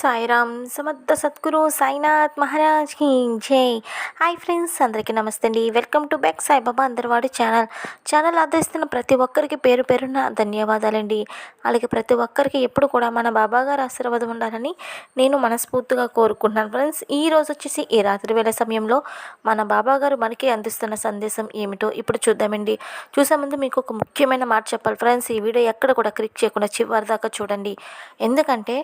సాయిరామ్ సమర్థ సద్గురు సాయినాథ్ మహారాజ్కి జై. హాయ్ ఫ్రెండ్స్ అందరికీ నమస్తే అండి. వెల్కమ్ టు బ్యాక్ సాయిబాబా అందరివాడు ఛానల్. ఛానల్ ఆదరిస్తున్న ప్రతి ఒక్కరికి పేరు పేరున ధన్యవాదాలండి. అలాగే ప్రతి ఒక్కరికి ఎప్పుడు కూడా మన బాబా గారు ఆశీర్వాదం ఉండాలని నేను మనస్ఫూర్తిగా కోరుకుంటున్నాను ఫ్రెండ్స్. ఈ రోజు వచ్చేసి ఈ రాత్రి వేళ సమయంలో మన బాబా గారు మనకి అందిస్తున్న సందేశం ఏమిటో ఇప్పుడు చూద్దామండి. చూసే ముందు మీకు ఒక ముఖ్యమైన మాట చెప్పాలి ఫ్రెండ్స్. ఈ వీడియో ఎక్కడ కూడా క్లిక్ చేయకుండా చివరి దాకా చూడండి. ఎందుకంటే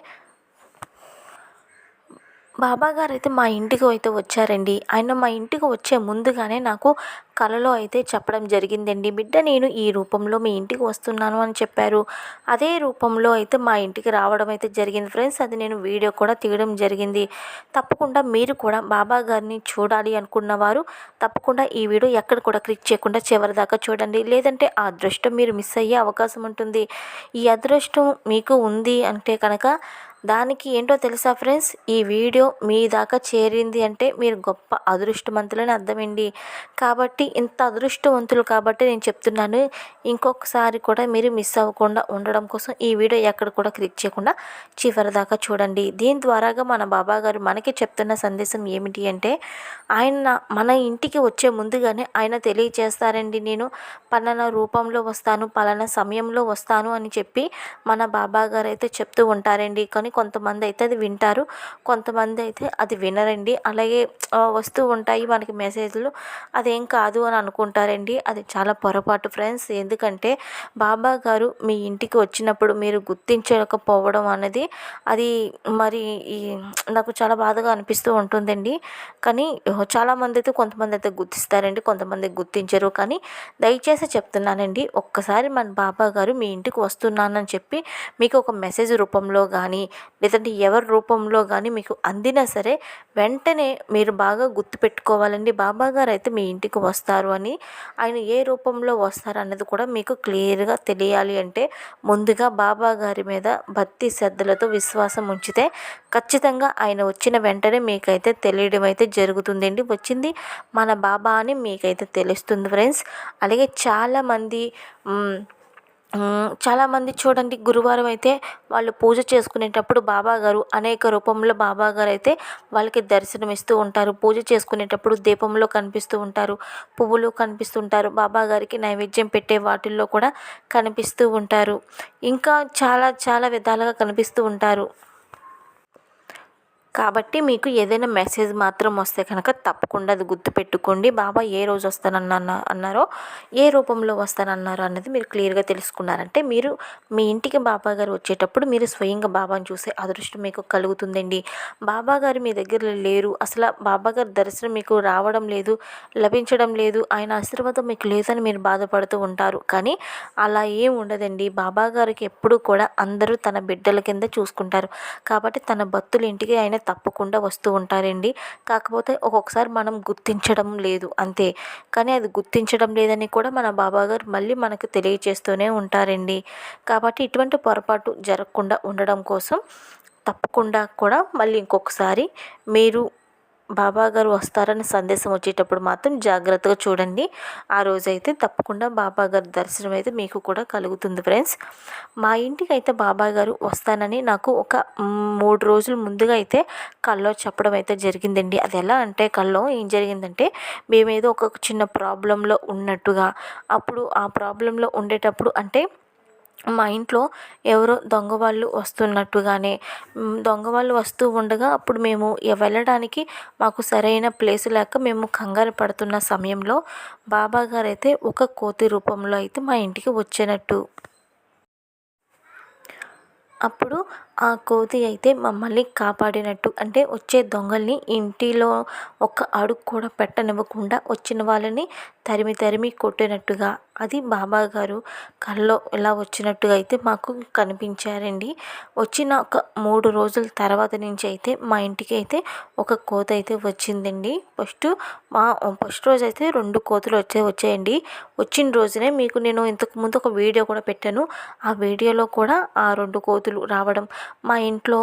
బాబా గారు అయితే మా ఇంటికి అయితే వచ్చారండి. ఆయన మా ఇంటికి వచ్చే ముందుగానే నాకు కలలో అయితే చెప్పడం జరిగిందండి. బిడ్డ నేను ఈ రూపంలో మీ ఇంటికి వస్తున్నాను అని చెప్పారు. అదే రూపంలో అయితే మా ఇంటికి రావడం అయితే జరిగింది. ఫ్రెండ్స్ అది నేను వీడియో కూడా తీయడం జరిగింది. తప్పకుండా మీరు కూడా బాబా గారిని చూడాలి అనుకున్న వారు తప్పకుండా ఈ వీడియో ఎక్కడ కూడా క్లిక్ చేయకుండా చివరి దాకా చూడండి. లేదంటే ఆ అదృష్టం మీరు మిస్ అయ్యే అవకాశం ఉంటుంది. ఈ అదృష్టం మీకు ఉంది అంటే కనుక దానికి ఏంటో తెలుసా ఫ్రెండ్స్? ఈ వీడియో మీ దాకా చేరింది అంటే మీరు గొప్ప అదృష్టవంతులని అర్థమండి. కాబట్టి ఇంత అదృష్టవంతులు కాబట్టి నేను చెప్తున్నాను. ఇంకొకసారి కూడా మీరు మిస్ అవ్వకుండా ఉండడం కోసం ఈ వీడియో ఎక్కడ కూడా క్లిక్ చేయకుండా చివరి దాకా చూడండి. దీని ద్వారాగా మన బాబా గారు మనకి చెప్తున్న సందేశం ఏమిటి అంటే ఆయన మన ఇంటికి వచ్చే ముందుగానే ఆయన తెలియజేస్తారండి నేను పలానా రూపంలో వస్తాను పలానా సమయంలో వస్తాను అని చెప్పి మన బాబా గారు అయితే చెప్తూ ఉంటారండి. కానీ కొంతమంది అయితే అది వింటారు కొంతమంది అయితే అది వినరండి. అలాగే వస్తూ ఉంటాయి మనకి మెసేజ్లు. అదేం కాదు అని అనుకుంటారండి. అది చాలా పొరపాటు ఫ్రెండ్స్. ఎందుకంటే బాబా గారు మీ ఇంటికి వచ్చినప్పుడు మీరు గుర్తించకపోవడం అనేది అది మరి ఈ నాకు చాలా బాధగా అనిపిస్తూ ఉంటుందండి. కానీ చాలామంది అయితే కొంతమంది అయితే గుర్తిస్తారండి కొంతమంది గుర్తించరు. కానీ దయచేసి చెప్తున్నానండి ఒక్కసారి మన బాబా గారు మీ ఇంటికి వస్తున్నానని చెప్పి మీకు ఒక మెసేజ్ రూపంలో కానీ లేదంటే ఎవరి రూపంలో కానీ మీకు అందినా సరే వెంటనే మీరు బాగా గుర్తుపెట్టుకోవాలండి బాబా గారు అయితే మీ ఇంటికి వస్తారు అని ఆయన ఏ రూపంలో వస్తారు అన్నది కూడా మీకు క్లియర్గా తెలియాలి అంటే ముందుగా బాబా గారి మీద భక్తి శ్రద్ధలతో విశ్వాసం ఉంచితే ఖచ్చితంగా ఆయన వచ్చిన వెంటనే మీకైతే తెలియడం అయితే జరుగుతుందండి. వచ్చింది మన బాబా అని మీకైతే తెలుస్తుంది ఫ్రెండ్స్. అలాగే చాలామంది చాలామంది చూడండి గురువారం అయితే వాళ్ళు పూజ చేసుకునేటప్పుడు బాబాగారు అనేక రూపంలో బాబాగారు అయితే వాళ్ళకి దర్శనం ఇస్తూ ఉంటారు. పూజ చేసుకునేటప్పుడు దీపంలో కనిపిస్తూ ఉంటారు పువ్వులు కనిపిస్తుంటారు. బాబా గారికి నైవేద్యం పెట్టే వాటిల్లో కూడా కనిపిస్తూ ఉంటారు. ఇంకా చాలా చాలా విధాలుగా కనిపిస్తూ ఉంటారు. కాబట్టి మీకు ఏదైనా మెసేజ్ మాత్రం వస్తే కనుక తప్పకుండా అది గుర్తుపెట్టుకోండి. బాబా ఏ రోజు వస్తానన్న అన్నారో ఏ రూపంలో వస్తానన్నారో అన్నది మీరు క్లియర్గా తెలుసుకున్నారంటే మీరు మీ ఇంటికి బాబా గారు వచ్చేటప్పుడు మీరు స్వయంగా బాబాను చూసే అదృష్టం మీకు కలుగుతుందండి. బాబా గారు మీ దగ్గర లేరు. అసలు బాబా గారి దర్శనం మీకు రావడం లేదు లభించడం లేదు. ఆయన ఆశీర్వాదం మీకు లేదని మీరు బాధపడుతూ ఉంటారు. కానీ అలా ఏం ఉండదండి. బాబా గారికి ఎప్పుడూ కూడా అందరూ తన బిడ్డల కింద చూసుకుంటారు. కాబట్టి తన భక్తుల ఇంటికి ఆయన తప్పకుండా వస్తూ ఉంటారండి. కాకపోతే ఒక్కొక్కసారి మనం గుర్తించడం లేదు అంతే. కానీ అది గుర్తించడం లేదని కూడా మన బాబాగారు మళ్ళీ మనకు తెలియచేస్తూనే ఉంటారండి. కాబట్టి ఇటువంటి పొరపాటు జరగకుండా ఉండడం కోసం తప్పకుండా కూడా మళ్ళీ ఇంకొకసారి మీరు బాబా గారు వస్తారని సందేశం వచ్చేటప్పుడు మాత్రం జాగ్రత్తగా చూడండి. ఆ రోజైతే తప్పకుండా బాబా గారి దర్శనం అయితే మీకు కూడా కలుగుతుంది ఫ్రెండ్స్. మా ఇంటికి అయితే బాబా గారు వస్తానని నాకు ఒక మూడు రోజుల ముందుగా అయితే కల్లో చెప్పడం అయితే జరిగిందండి. అది ఎలా అంటే కల్లో ఏం జరిగిందంటే మేమేదో ఒక చిన్న ప్రాబ్లంలో ఉన్నట్టుగా అప్పుడు ఆ ప్రాబ్లంలో ఉండేటప్పుడు అంటే మా ఇంట్లో ఎవరో దొంగ వాళ్ళు వస్తున్నట్టుగానే దొంగ వాళ్ళు వస్తూ ఉండగా అప్పుడు మేము వెళ్ళడానికి మాకు సరైన ప్లేస్ లేక మేము కంగారు పడుతున్న సమయంలో బాబా గారు అయితే ఒక కోతి రూపంలో అయితే మా ఇంటికి వచ్చినట్టు. అప్పుడు ఆ కోతి అయితే మమ్మల్ని కాపాడినట్టు. అంటే వచ్చే దొంగల్ని ఇంటిలో ఒక అడుగు కూడా పెట్టనివ్వకుండా వచ్చిన వాళ్ళని తరిమి తరిమి కొట్టినట్టుగా. అది బాబా గారు కల్లో ఇలా వచ్చినట్టుగా అయితే మాకు కనిపించారండి. వచ్చిన ఒక మూడు రోజుల తర్వాత నుంచి అయితే మా ఇంటికి అయితే ఒక కోత అయితే వచ్చిందండి. ఫస్ట్ మా ఫస్ట్ రోజు అయితే రెండు కోతులు వచ్చే వచ్చాయండి. వచ్చిన రోజునే మీకు నేను ఇంతకు ముందు ఒక వీడియో కూడా పెట్టాను. ఆ వీడియోలో కూడా ఆ రెండు కోతులు రావడం మా ఇంట్లో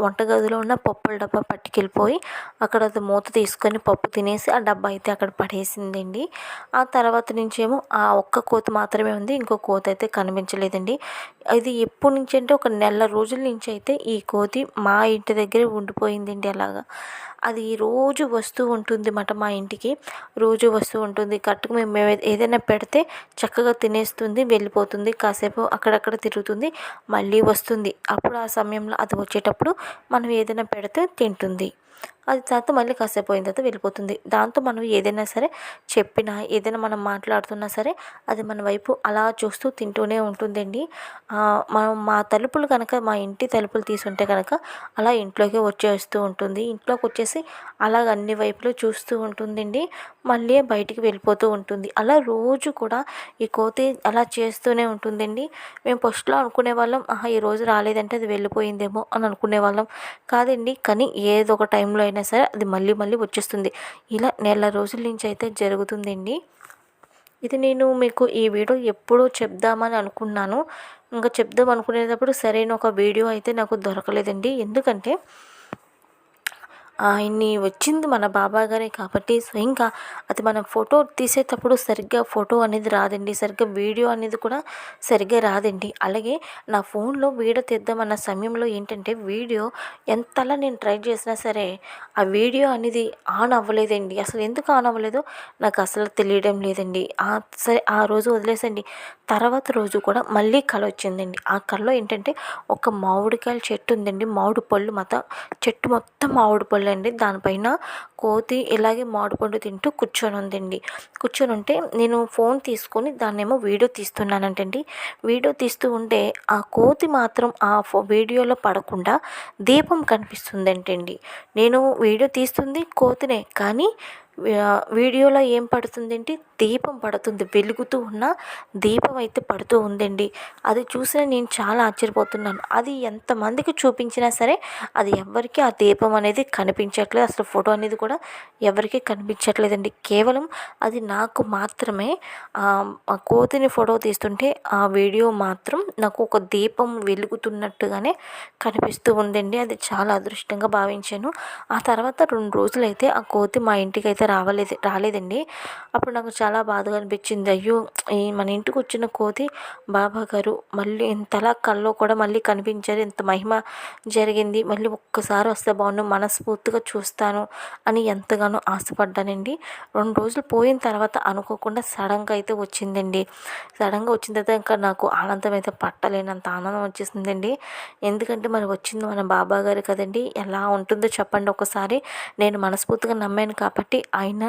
వంటగదిలో ఉన్న పప్పుల డబ్బా పట్టుకెళ్ళిపోయి అక్కడ అది మూత తీసుకొని పప్పు తినేసి ఆ డబ్బా అయితే అక్కడ పడేసిందండి. ఆ తర్వాత నుంచి ఏమో ఆ ఒక్క కోతి మాత్రమే ఉంది. ఇంకో కోతి అయితే కనిపించలేదండి. అది ఎప్పటి నుంచి అంటే ఒక నెల రోజుల నుంచి అయితే ఈ కోతి మా ఇంటి దగ్గరే ఉండిపోయిందండి అలాగా. అది రోజు వస్తూ ఉంటుంది మాట మా ఇంటికి. రోజు వస్తూ ఉంటుంది. కరెక్ట్గా మేము ఏదైనా పెడితే చక్కగా తినేస్తుంది వెళ్ళిపోతుంది. కాసేపు అక్కడక్కడ తిరుగుతుంది మళ్ళీ వస్తుంది. అప్పుడు ఆ సమయంలో అది వచ్చేటప్పుడు మనం ఏదైనా పెడితే తింటుంది. అది తర్వాత మళ్ళీ కాసేపు పోయిన తర్వాత వెళ్ళిపోతుంది. దాంతో మనం ఏదైనా సరే చెప్పినా ఏదైనా మనం మాట్లాడుతున్నా సరే అది మన వైపు అలా చూస్తూ తింటూనే ఉంటుందండి. మనం మా తలుపులు కనుక మా ఇంటి తలుపులు తీసుంటే కనుక అలా ఇంట్లోకి వచ్చేస్తూ ఉంటుంది. ఇంట్లోకి వచ్చేసి అలా అన్ని వైపులు చూస్తూ ఉంటుందండి. మళ్ళీ బయటికి వెళ్ళిపోతూ ఉంటుంది. అలా రోజు కూడా ఈ కోతి అలా చేస్తూనే ఉంటుందండి. మేము ఫస్ట్లో అనుకునే వాళ్ళం ఆహా ఈ రోజు రాలేదంటే అది వెళ్ళిపోయిందేమో అని అనుకునే వాళ్ళం. కాదండి కానీ ఏదో ఒక టైంలో అయినా సరే అది మళ్ళీ మళ్ళీ వచ్చేస్తుంది. ఇలా నెల రోజుల నుంచి అయితే జరుగుతుందండి. ఇది నేను మీకు ఈ వీడియో ఎప్పుడో చెప్దామని అనుకున్నాను. ఇంకా చెప్దాం అనుకునేటప్పుడు సరైన ఒక వీడియో అయితే నాకు దొరకలేదండి. ఎందుకంటే ఆయన్ని వచ్చింది మన బాబా గారే కాబట్టి స్వయంగా అది మనం ఫోటో తీసేటప్పుడు సరిగ్గా ఫోటో అనేది రాదండి సరిగ్గా వీడియో అనేది కూడా సరిగ్గా రాదండి. అలాగే నా ఫోన్లో వీడియో తీద్దామన్న సమయంలో ఏంటంటే వీడియో ఎంతలా నేను ట్రై చేసినా సరే ఆ వీడియో అనేది ఆన్ అవ్వలేదండి. అసలు ఎందుకు ఆన్ అవ్వలేదో నాకు అసలు తెలియడం లేదండి. సరే ఆ రోజు వదిలేసండి. తర్వాత రోజు కూడా మళ్ళీ కళ వచ్చిందండి. ఆ కళలో ఏంటంటే ఒక మామిడికాయల చెట్టు ఉందండి. మామిడి పళ్ళు మొత్తం చెట్టు మొత్తం మామిడి పళ్ళు అండి దానిపైన కోతి ఇలాగే మామిడిపండు తింటూ కూర్చొని ఉందండి. కూర్చొని ఉంటే నేను ఫోన్ తీసుకొని దాన్నేమో వీడియో తీస్తున్నానంటండి. వీడియో తీస్తూ ఉంటే ఆ కోతి మాత్రం ఆ ఫో వీడియోలో పడకుండా దీపం కనిపిస్తుందంటండి. నేను వీడియో తీస్తుంది కోతినే కానీ వీడియోలో ఏం పడుతుందంటే దీపం పడుతుంది వెలుగుతూ ఉన్న దీపం అయితే పడుతూ ఉందండి. అది చూసిన నేను చాలా ఆశ్చర్యపోతున్నాను. అది ఎంతమందికి చూపించినా సరే అది ఎవరికి ఆ దీపం అనేది కనిపించట్లేదు. అసలు ఫోటో అనేది కూడా ఎవరికి కనిపించట్లేదండి. కేవలం అది నాకు మాత్రమే ఆ కోతిని ఫోటో తీస్తుంటే ఆ వీడియో మాత్రం నాకు ఒక దీపం వెలుగుతున్నట్టుగానే కనిపిస్తూ ఉందండి. అది చాలా అదృష్టంగా భావించాను. ఆ తర్వాత రెండు రోజులైతే ఆ కోతి మా ఇంటికి అయితే రావలేదు రాలేదండి. అప్పుడు నాకు చాలా చాలా బాధగా అనిపించింది. అయ్యో ఈ మన ఇంటికి వచ్చిన కోతి బాబా గారు మళ్ళీ ఇంతలా కల్లో కూడా మళ్ళీ కనిపించారు. ఇంత మహిమ జరిగింది. మళ్ళీ ఒక్కసారి వస్తే బాగుండు మనస్ఫూర్తిగా చూస్తాను అని ఎంతగానో ఆశపడ్డానండి. రెండు రోజులు పోయిన తర్వాత అనుకోకుండా సడన్గా అయితే వచ్చిందండి. సడన్గా వచ్చిన తర్వాత ఇంకా నాకు ఆనందం అయితే పట్టలేనంత ఆనందం వచ్చేసిందండి. ఎందుకంటే మరి వచ్చింది మన బాబా గారు కదండి. ఎలా ఉంటుందో చెప్పండి ఒకసారి. నేను మనస్ఫూర్తిగా నమ్మాను కాబట్టి ఆయన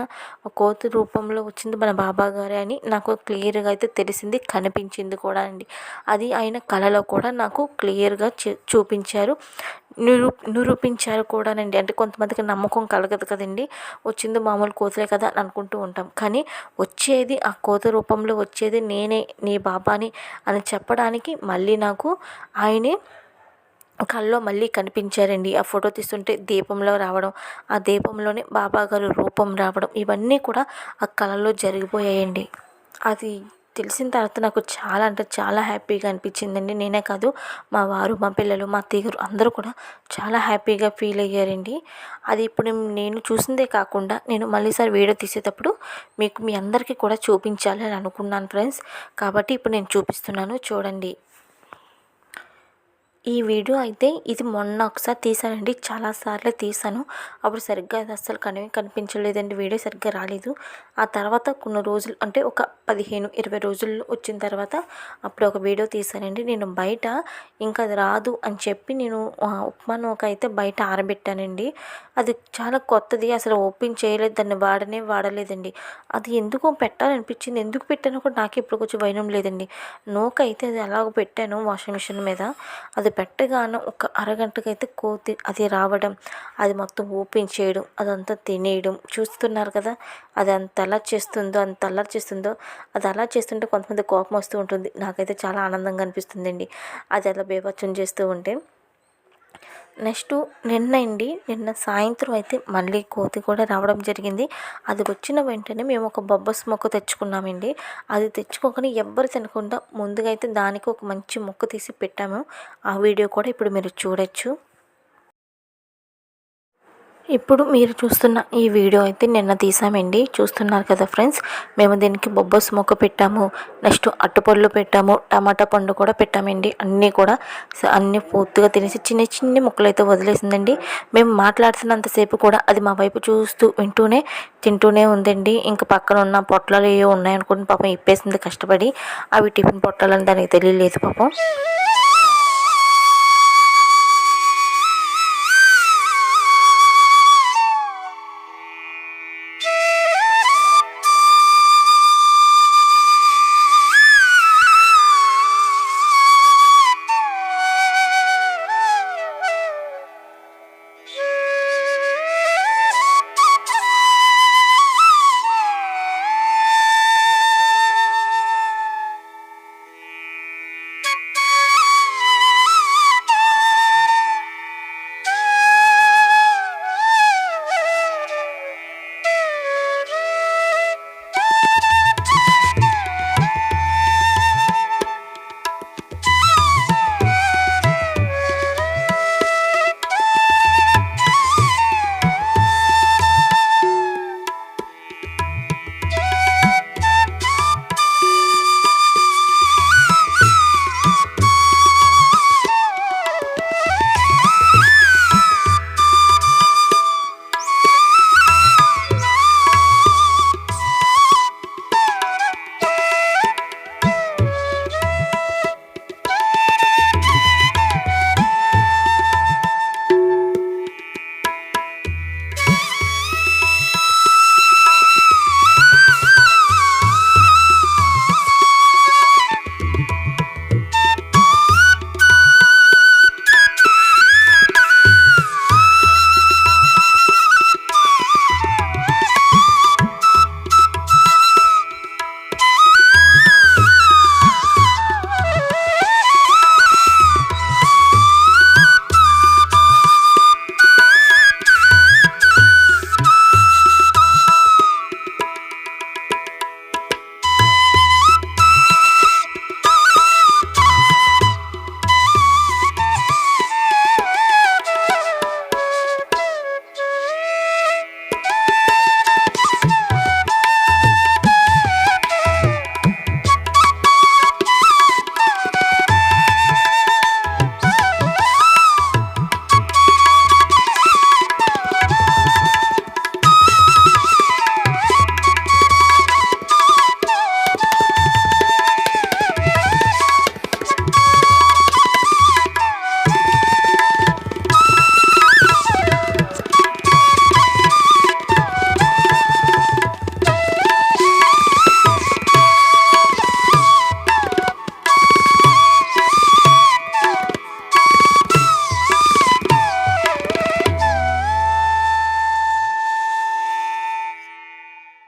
కోతి రూపంలో వచ్చింది. మన బాబా గారే అని నాకు క్లియర్గా అయితే తెలిసింది కనిపించింది కూడా అండి. అది ఆయన కళలో కూడా నాకు క్లియర్గా చూపించారు. నిరూ నిరూపించారు కూడానండి. అంటే కొంతమందికి నమ్మకం కలగదు కదండి. వచ్చింది మామూలు కోతులే కదా అని అనుకుంటూ ఉంటాం. కానీ వచ్చేది ఆ కోత రూపంలో వచ్చేది నేనే నీ బాబాని అని చెప్పడానికి మళ్ళీ నాకు ఆయనే కల్లో మళ్ళీ కనిపించారండి. ఆ ఫోటో తీస్తుంటే దీపంలో రావడం ఆ దీపంలోనే బాబా గారు రూపం రావడం ఇవన్నీ కూడా ఆ కళలో జరిగిపోయాయండి. అది తెలిసిన తర్వాత నాకు చాలా అంటే చాలా హ్యాపీగా అనిపించిందండి. నేనే కాదు మా వారు మా పిల్లలు మా తీగరు అందరూ కూడా చాలా హ్యాపీగా ఫీల్ అయ్యారండి. అది ఇప్పుడు నేను చూసిందే కాకుండా నేను మళ్ళీసారి వీడియో తీసేటప్పుడు మీకు మీ అందరికీ కూడా చూపించాలి అని అనుకున్నాను ఫ్రెండ్స్. కాబట్టి ఇప్పుడు నేను చూపిస్తున్నాను చూడండి. ఈ వీడియో అయితే ఇది మొన్న ఒకసారి తీసానండి. చాలాసార్లు తీసాను. అప్పుడు సరిగ్గా అది అస్సలు కనివి కనిపించలేదండి. వీడియో సరిగ్గా రాలేదు. ఆ తర్వాత కొన్ని రోజులు అంటే ఒక పదిహేను ఇరవై రోజులు వచ్చిన తర్వాత అప్పుడు ఒక వీడియో తీసానండి. నేను బయట ఇంకా అది రాదు అని చెప్పి నేను ఉప్మా నూక అయితే బయట ఆరబెట్టానండి. అది చాలా కొత్తది. అసలు ఓపెన్ చేయలేదు. దాన్ని వాడనే వాడలేదండి. అది ఎందుకో పెట్టాలనిపించింది. ఎందుకు పెట్టానో కూడా నాకు ఇప్పుడు కొంచెం వైనం లేదండి. నూక అయితే అది ఎలాగో పెట్టాను వాషింగ్ మిషన్ మీద. అది పెట్టగానే ఒక అరగంటకైతే కోతి అది రావడం అది మొత్తం ఓపెన్ చేయడం అదంతా తినేయడం. చూస్తున్నారు కదా అది అంత అలా చేస్తుందో అంత అల్లరి చేస్తుందో అది అలా చేస్తుంటే కొంతమంది కోపం వస్తూ ఉంటుంది. నాకైతే చాలా ఆనందంగా అనిపిస్తుందండి. అది అలా బేభత్సం చేస్తూ ఉంటే నెక్స్ట్ నిన్న అండి నిన్న సాయంత్రం అయితే మళ్ళీ కోతి కూడా రావడం జరిగింది. అది వచ్చిన వెంటనే మేము ఒక బొబ్బస్ మొక్క తెచ్చుకున్నామండి. అది తెచ్చుకోగానే ఎవ్వరు తినకుండా ముందుగా అయితే దానికి ఒక మంచి మొక్క తీసి పెట్టాము. ఆ వీడియో కూడా ఇప్పుడు మీరు చూడొచ్చు. ఇప్పుడు మీరు చూస్తున్న ఈ వీడియో అయితే నిన్న తీసామండి. చూస్తున్నారు కదా ఫ్రెండ్స్? మేము దీనికి బొబ్బస్ మొక్క పెట్టాము. నెక్స్ట్ అట్టుపళ్ళు పెట్టాము. టమాటా పండు కూడా పెట్టామండి. అన్నీ కూడా అన్నీ పూర్తిగా తినేసి చిన్న చిన్ని ముక్కలు అయితే వదిలేసిందండి. మేము మాట్లాడుతున్నంతసేపు కూడా అది మా వైపు చూస్తూ వింటూనే తింటూనే ఉందండి. ఇంకా పక్కన ఉన్న పొట్లాలు ఏవో ఉన్నాయనుకుని పాపం ఇప్పేసింది కష్టపడి. అవి టిఫిన్ పొట్టాలని దానికి తెలియలేదు పాపం.